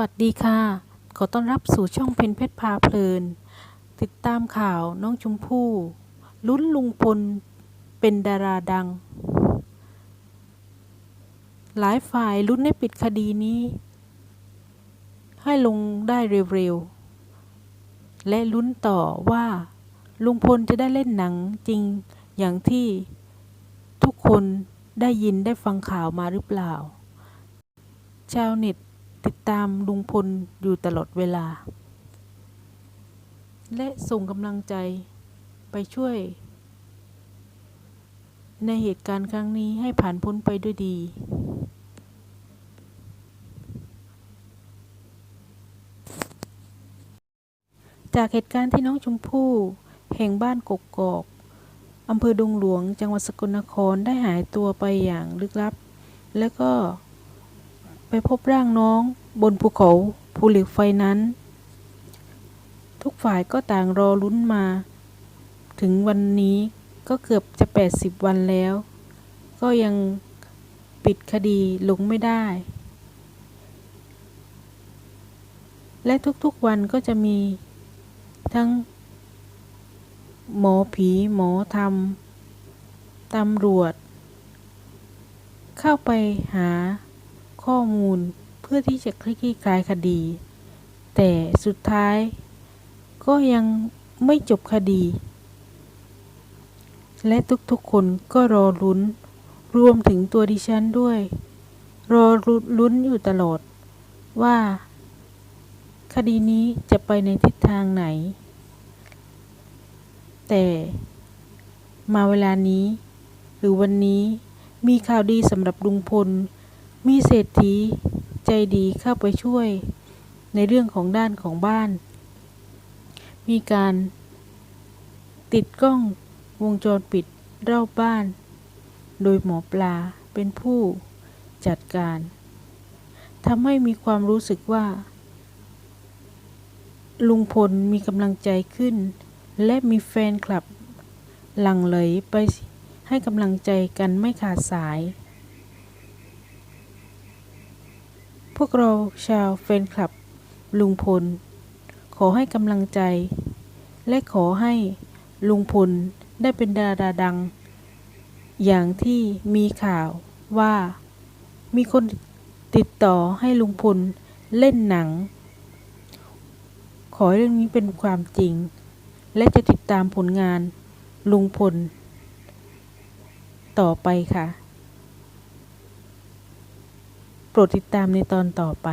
วัสดีค่ะ ขอต้อนรับสู่ช่องเพนเพชรพาเพลิน ติดตามข่าวน้องชมพู่ ลุ้นลุงพลเป็นดาราดัง หลายฝ่ายลุ้นให้ปิดคดีนี้ ให้ลงได้เร็วๆ และลุ้นต่อว่า ลุงพลจะได้เล่นหนังจริงอย่างที่ทุกคนได้ยินได้ฟังข่าวมาหรือเปล่า ชาวเน็ต ติดตามลุงพลอยู่ตลอดเวลา และส่งกำลังใจไปช่วย ในเหตุการณ์ครั้งนี้ให้ผ่านพ้นไปด้วยดี จากเหตุการณ์ที่น้องชมพู่แห่งบ้านกกอกอำเภอดงหลวงจังหวัดสกลนครได้หายตัวไปอย่างลึกลับ แล้วก็ พบร่างน้อง บนภูเขาภูเหล็กไฟนั้น ทุกฝ่ายก็ต่างรอลุ้นมา ถึงวันนี้ก็เกือบจะ 80 วันแล้ว ก็ยังปิดคดีลงไม่ได้ และทุกๆวันก็จะมีทั้ง หมอผีหมอธรรมตำรวจ เข้าไปหา ข้อมูลเพื่อที่จะคลี่คลายคดี แต่สุดท้ายก็ยังไม่จบคดี และทุกๆคนก็รอลุ้น รวมถึงตัวดิฉันด้วย รอลุ้นอยู่ตลอด ว่า คดีนี้จะไปในทิศทางไหน แต่มาเวลานี้ หรือวันนี้มีข่าวดีสำหรับลุงพล มีเศรษฐีใจดีเข้าไปช่วย ในเรื่องของด้านของบ้าน มีการติดกล้องวงจรปิดรอบบ้าน โดยหมอปลาเป็นผู้จัดการทำให้มีความรู้สึกว่า ลุงพลมีกำลังใจขึ้น และมีแฟนคลับ หลั่งไหลไปให้กำลังใจกันไม่ขาดสาย พ วกเราชาวแฟนคลับ ลุงพล ขอให้กำลังใจ และขอให้ลุงพลได้เป็นดาราดัง อย่างที่มีข่าวว่ามีคนติดต่อให้ลุงพลเล่นหนัง ขอให้เรื่องนี้เป็นความจริง และจะติดตามผลงานลุงพล ต่อไปค่ะ โปรดติดตามในตอนต่อไป